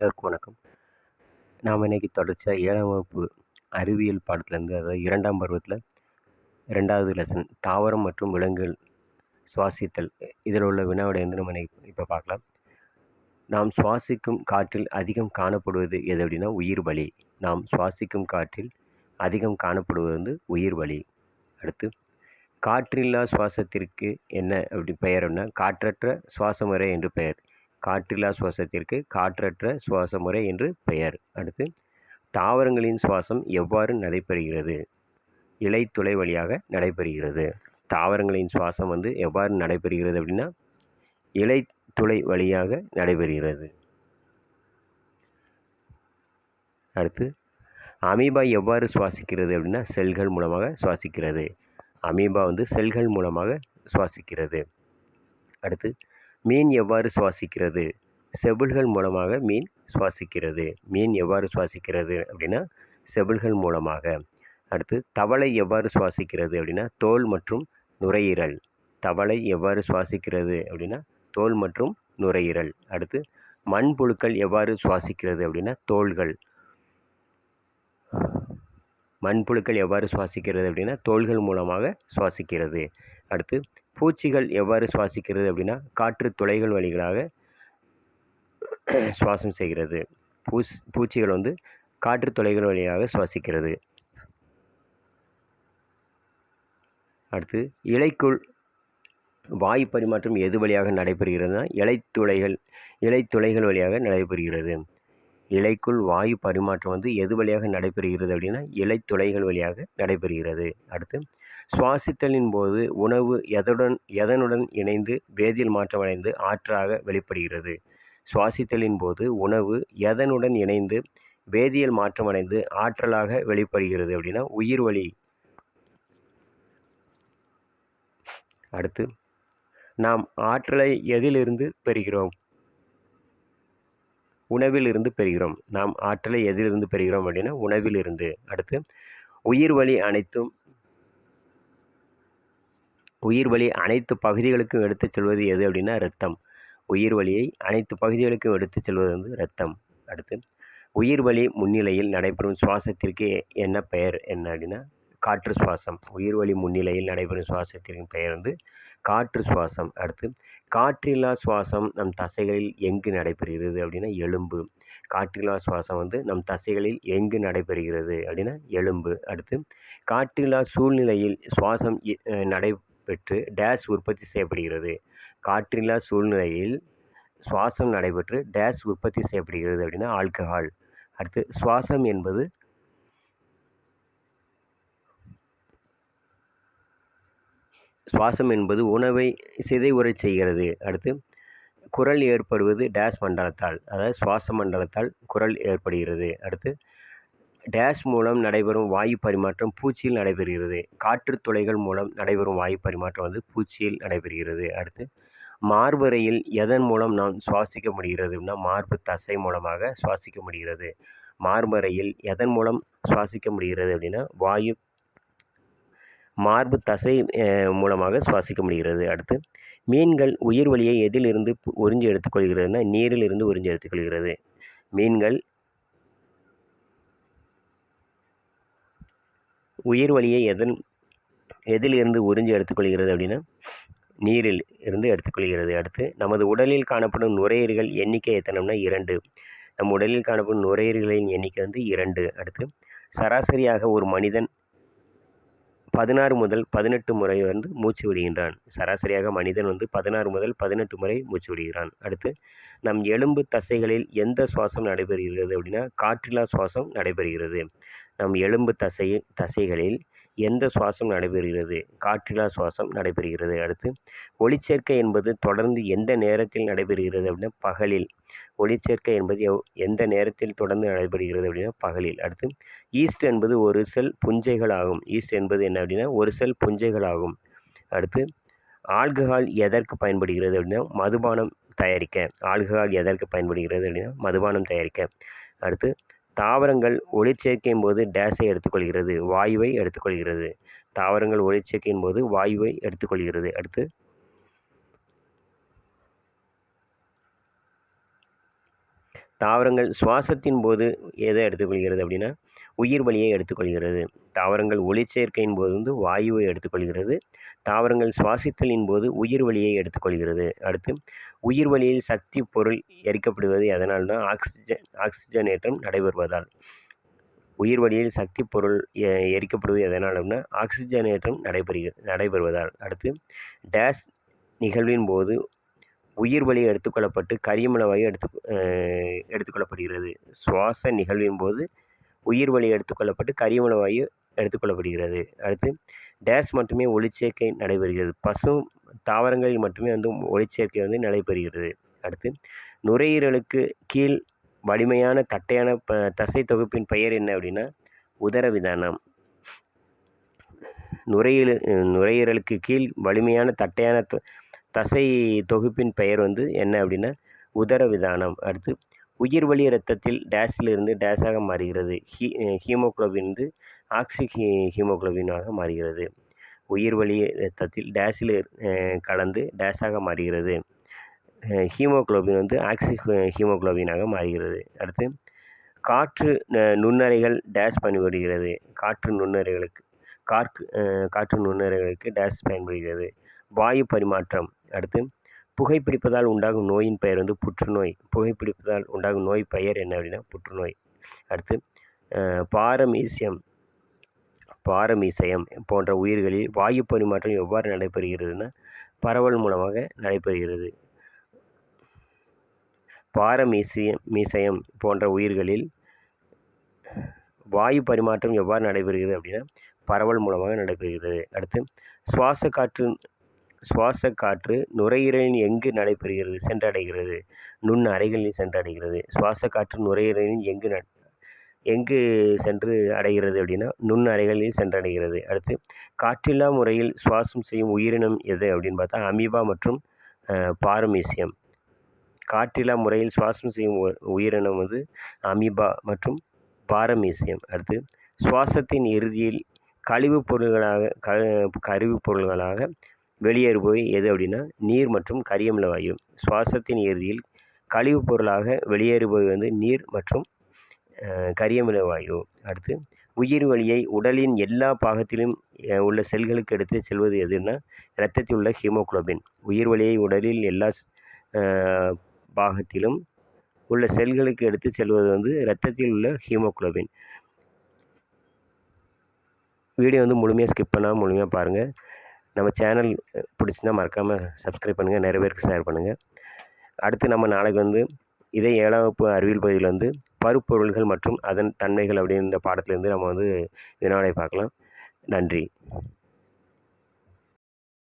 எல்லாருக்கும் வணக்கம். நாம் இன்றைக்கி தொடர்ச்சியாக ஏழாம் வகுப்பு அறிவியல் பாடத்துலேருந்து அதாவது இரண்டாம் பருவத்தில் ரெண்டாவது லெசன் தாவரம் மற்றும் விலங்குகள் சுவாசித்தல் இதில் உள்ள வினாவிடை வந்து நம்ம இப்போ பார்க்கலாம். நாம் சுவாசிக்கும் காற்றில் அதிகம் காணப்படுவது எது அப்படின்னா உயிர் வலி. நாம் சுவாசிக்கும் காற்றில் அதிகம் காணப்படுவது வந்து உயிர் வலி. அடுத்து காற்றில்லா சுவாசத்திற்கு என்ன அப்படி பெயர் அப்படின்னா காற்றற்ற சுவாச முறை என்று பெயர். காற்றில்லா சுவாசத்திற்கு காற்றற்ற சுவாச முறை என்று பெயர். அடுத்து தாவரங்களின் சுவாசம் எவ்வாறு நடைபெறுகிறது? இலைத்துளை வழியாக நடைபெறுகிறது. தாவரங்களின் சுவாசம் வந்து எவ்வாறு நடைபெறுகிறது அப்படின்னா இலைத்துளை வழியாக நடைபெறுகிறது. அடுத்து அமீபா எவ்வாறு சுவாசிக்கிறது அப்படின்னா செல்கள் மூலமாக சுவாசிக்கிறது. அமீபா வந்து செல்கள் மூலமாக சுவாசிக்கிறது. அடுத்து மீன் எவ்வாறு சுவாசிக்கிறது? செவில்கள் மூலமாக மீன் சுவாசிக்கிறது. மீன் எவ்வாறு சுவாசிக்கிறது அப்படின்னா செவில்கள் மூலமாக. அடுத்து தவளை எவ்வாறு சுவாசிக்கிறது அப்படின்னா தோல் மற்றும் நுரையீரல். தவளை எவ்வாறு சுவாசிக்கிறது அப்படின்னா தோல் மற்றும் நுரையீரல். அடுத்து மண்புழுக்கள் எவ்வாறு சுவாசிக்கிறது அப்படின்னா தோள்கள். மண்புழுக்கள் எவ்வாறு சுவாசிக்கிறது அப்படின்னா தோள்கள் மூலமாக சுவாசிக்கிறது. அடுத்து பூச்சிகள் எவ்வாறு சுவாசிக்கிறது அப்படின்னா காற்று துளைகள் வழிகளாக சுவாசம் செய்கிறது. பூஸ் பூச்சிகள் வந்து காற்று துளைகள் வழியாக சுவாசிக்கிறது. அடுத்து இலைக்குள் வாயு பரிமாற்றம் எது வழியாக நடைபெறுகிறதுனா இலைத்துளைகள் இலைத்துளைகள் வழியாக நடைபெறுகிறது. இலைக்குள் வாயு பரிமாற்றம் வந்து எது வழியாக நடைபெறுகிறது அப்படின்னா இலைத்துளைகள் வழியாக நடைபெறுகிறது. அடுத்து சுவாசித்தலின் போது உணவு எதுடன் எதனுடன் இணைந்து வேதியியல் மாற்றமடைந்து ஆற்றாக வெளிப்படுகிறது. சுவாசித்தலின் போது உணவு எதனுடன் இணைந்து வேதியியல் மாற்றமடைந்து ஆற்றலாக வெளிப்படுகிறது அப்படின்னா உயிர் வழி. அடுத்து நாம் ஆற்றலை எதிலிருந்து பெறுகிறோம்? உணவிலிருந்து பெறுகிறோம். நாம் ஆற்றலை எதிலிருந்து பெறுகிறோம் அப்படின்னா உணவிலிருந்து. அடுத்து உயிர் வழி அனைத்தும் உயிர் வழி அனைத்து பகுதிகளுக்கும் எடுத்துச் செல்வது எது அப்படின்னா ரத்தம் உயிர் வழியை அனைத்து பகுதிகளுக்கும் எடுத்துச் செல்வது வந்து ரத்தம் அடுத்து உயிர் வழி முன்னிலையில் நடைபெறும் சுவாசத்திற்கு என்ன பெயர்? என்ன அப்படின்னா காற்று சுவாசம். உயிர் வழி முன்னிலையில் நடைபெறும் சுவாசத்திற்கு பெயர் வந்து காற்று சுவாசம். அடுத்து காற்றில்லா சுவாசம் நம் தசைகளில் எங்கு நடைபெறுகிறது அப்படின்னா எலும்பு. காற்றில்லா சுவாசம் வந்து நம் தசைகளில் எங்கு நடைபெறுகிறது அப்படின்னா எலும்பு. அடுத்து காற்றில்லா சூழ்நிலையில் சுவாசம் நடை பெற்று டேஸ் உற்பத்தி செய்யப்படுகிறது. காற்றில்லா சூழ்நிலையில் சுவாசம் நடைபெற்று டேஸ் உற்பத்தி செய்யப்படுகிறது அப்படின்னா ஆல்கஹால். அடுத்து சுவாசம் என்பது சுவாசம் என்பது உணவை சிதைவுறச் செய்கிறது. அடுத்து குரல் ஏற்படுவது டேஸ் மண்டலத்தால் அதாவது சுவாச மண்டலத்தால் குரல் ஏற்படுகிறது. அடுத்து டேஷ் மூலம் நடைபெறும் வாயு பரிமாற்றம் பூச்சியில் நடைபெறுகிறது. காற்று துளைகள் மூலம் நடைபெறும் வாயு பரிமாற்றம் வந்து பூச்சியில் நடைபெறுகிறது. அடுத்து மார்பறையில் எதன் மூலம் நாம் சுவாசிக்க முடிகிறது அப்படின்னா மார்பு தசை மூலமாக சுவாசிக்க முடிகிறது. மார்பறையில் எதன் மூலம் சுவாசிக்க முடிகிறது அப்படின்னா வாயு மார்பு தசை மூலமாக சுவாசிக்க முடிகிறது. அடுத்து மீன்கள் உயிர் வழியை எதிலிருந்து உறிஞ்சி எடுத்துக்கொள்கிறதுனா நீரில் இருந்து உறிஞ்சி எடுத்துக்கொள்கிறது. மீன்கள் உயிர் வழியை எதன் எதிலிருந்து உறிஞ்சி எடுத்துக்கொள்கிறது அப்படின்னா நீரில் இருந்து எடுத்துக்கொள்கிறது. அடுத்து நமது உடலில் காணப்படும் நுரையீரல்கள் எண்ணிக்கை எத்தனம்னா இரண்டு. நம் உடலில் காணப்படும் நுரையீரல்களின் எண்ணிக்கை வந்து இரண்டு. அடுத்து சராசரியாக ஒரு மனிதன் பதினாறு முதல் பதினெட்டு முறை வந்து மூச்சு விடுகின்றான். சராசரியாக மனிதன் வந்து பதினாறு முதல் பதினெட்டு முறை மூச்சு விடுகிறான். அடுத்து நம் எலும்பு தசைகளில் எந்த சுவாசம் நடைபெறுகிறது அப்படின்னா காற்றிலா சுவாசம் நடைபெறுகிறது. நம் எலும்பு தசை தசைகளில் எந்த சுவாசம் நடைபெறுகிறது? காற்றிலா சுவாசம் நடைபெறுகிறது. அடுத்து ஒளிச்சேர்க்கை என்பது தொடர்ந்து எந்த நேரத்தில் நடைபெறுகிறது அப்படின்னா பகலில். ஒளிச்சேர்க்கை என்பது எவ் எந்த நேரத்தில் தொடர்ந்து நடைபெறுகிறது அப்படின்னா பகலில். அடுத்து ஈஸ்ட் என்பது ஒரு செல் புஞ்சைகள் ஆகும் ஈஸ்ட் என்பது என்ன அப்படின்னா ஒரு செல் புஞ்சைகள் ஆகும் அடுத்து ஆல்கஹால் எதற்கு பயன்படுகிறது அப்படின்னா மதுபானம் தயாரிக்க. ஆல்கஹால் எதற்கு பயன்படுகிறது அப்படின்னா மதுபானம் தயாரிக்க. அடுத்து தாவரங்கள் ஒளிச்சேர்க்கையின் போது டேஸை எடுத்துக்கொள்கிறது வாயுவை எடுத்துக்கொள்கிறது. தாவரங்கள் ஒளிச்சேர்க்கையின் போது வாயுவை எடுத்துக்கொள்கிறது. அடுத்து தாவரங்கள் சுவாசத்தின் போது எதை எடுத்துக்கொள்கிறது அப்படின்னா உயிர் வழியை எடுத்துக்கொள்கிறது. தாவரங்கள் ஒளிச்சேர்க்கையின் போது வந்து வாயுவை எடுத்துக்கொள்கிறது. தாவரங்கள் சுவாசித்தலின் போது உயிர் வழியை எடுத்துக்கொள்கிறது. அடுத்து உயிர் வழியில் சக்தி பொருள் எரிக்கப்படுவது எதனால்னா ஆக்சிஜன் ஆக்சிஜனேற்றம் நடைபெறுவதால். உயிர் வழியில் சக்தி பொருள் எரிக்கப்படுவது எதனால் அப்படின்னா ஆக்சிஜனேற்றம் நடைபெறுகிறது நடைபெறுவதால். அடுத்து டேஸ் நிகழ்வின் போது உயிர் வழி எடுத்துக்கொள்ளப்பட்டு கரியமில வாயு எடுத்து எடுத்துக்கொள்ளப்படுகிறது. சுவாச நிகழ்வின் போது உயிர் வழி எடுத்துக்கொள்ளப்பட்டு கரியமில வாயு எடுத்துக்கொள்ளப்படுகிறது. அடுத்து டேஸ் மட்டுமே ஒளிச்சேர்க்கை நடைபெறுகிறது. பசு தாவரங்களில் மட்டுமே வந்து ஒளிச்சேர்க்கை வந்து நடைபெறுகிறது. அடுத்து நுரையீரலுக்கு கீழ் வலிமையான தட்டையான ப தசை தொகுப்பின் பெயர் என்ன அப்படின்னா உதரவிதானம் நுரையீரல் நுரையீரலுக்கு கீழ் வலிமையான தட்டையான தசை தொகுப்பின் பெயர் வந்து என்ன அப்படின்னா உதரவிதானம் அடுத்து உயிர் வழி இரத்தத்தில் டேஷிலிருந்து டேஸாக மாறுகிறது. ஹீ ஹீமோகுளோபின் வந்து ஆக்சி ஹீ ஹீமோகுளோபினாக மாறுகிறது. உயிர் வழி இரத்தத்தில் டேஸில் கலந்து டேஷாக மாறுகிறது. ஹீமோக்ளோபின் ஹீமோகுளோபின் வந்து ஆக்சி ஹீமோக்ளோபினாக ஹீமோகுளோபினாக மாறுகிறது. அடுத்து காற்று நுண்ணறைகள் டேஷ் பயன்படுகிறது. காற்று நுண்ணறைகளுக்கு காற்று காற்று நுண்ணறைகளுக்கு டேஷ் பயன்படுகிறது. வாயு பரிமாற்றம். அடுத்து புகைப்பிடிப்பதால் உண்டாகும் நோயின் பெயர் வந்து புற்றுநோய். புகைப்பிடிப்பதால் உண்டாகும் நோய் பெயர் என்ன அப்படின்னா புற்றுநோய். அடுத்து பாரமீசியம். பாரமீசயம் போன்ற உயிர்களில் வாயு பரிமாற்றம் எவ்வாறு நடைபெறுகிறதுனா பரவல் மூலமாக நடைபெறுகிறது. பாரமீசியம் மீசயம் போன்ற உயிர்களில் வாயு பரிமாற்றம் எவ்வாறு நடைபெறுகிறது அப்படின்னா பரவல் மூலமாக நடைபெறுகிறது. அடுத்து சுவாச காற்று சுவாச காற்று நுரையீரலில் எங்கு நடைபெறுகிறது? சென்றடைகிறது. நுண் அறைகளில் சென்றடைகிறது. சுவாச காற்று நுரையீரலில் எங்கு எங்கு சென்று அடைகிறது அப்படின்னா நுண் அறைகளில் சென்றடைகிறது அடுத்து காற்றில்லா முறையில் சுவாசம் செய்யும் உயிரினம் எது அப்படின்னு பார்த்தா அமீபா மற்றும் அஹ், பாரமீசியம். காற்றில்லா முறையில் சுவாசம் செய்யும் உ- உயிரினம் வந்து அமீபா மற்றும் பாரமீசியம். அடுத்து சுவாசத்தின் இறுதியில் கழிவுப் பொருள்களாக க கழிவுப் பொருள்களாக வெளியேறுபவை எது அப்படின்னா நீர் மற்றும் கரியமில வாயு. சுவாசத்தின் இறுதியில் கழிவுப் பொருளாக வெளியேறுபவை வந்து நீர் மற்றும் கரியமில வாயு அடுத்து உயிர் வழியை உடலின் எல்லா பாகத்திலும் உள்ள செல்களுக்கு எடுத்து செல்வது எதுன்னா இரத்தத்தில் உள்ள ஹீமோகுளோபின். உயிர் வழியை உடலில் எல்லா பாகத்திலும் உள்ள செல்களுக்கு எடுத்து செல்வது வந்து இரத்தத்தில் உள்ள ஹீமோகுளோபின். வீடியோ வந்து முழுமையாக ஸ்கிப் பண்ணாமல் முழுமையாக பாருங்கள் நம்ம சேனல் பிடிச்சின்னா மறக்காமல் சப்ஸ்கிரைப் பண்ணுங்கள் நிறைய பேருக்கு ஷேர் பண்ணுங்கள் அடுத்து நம்ம நாளைக்கு வந்து இதே ஏழாம் வகுப்பு அறிவியல் பகுதியில் வந்து பருப்பொருள்கள் மற்றும் அதன் தன்மைகள் அப்படின்ற பாடத்திலேருந்து நம்ம வந்து வினாவிடை பார்க்கலாம். நன்றி.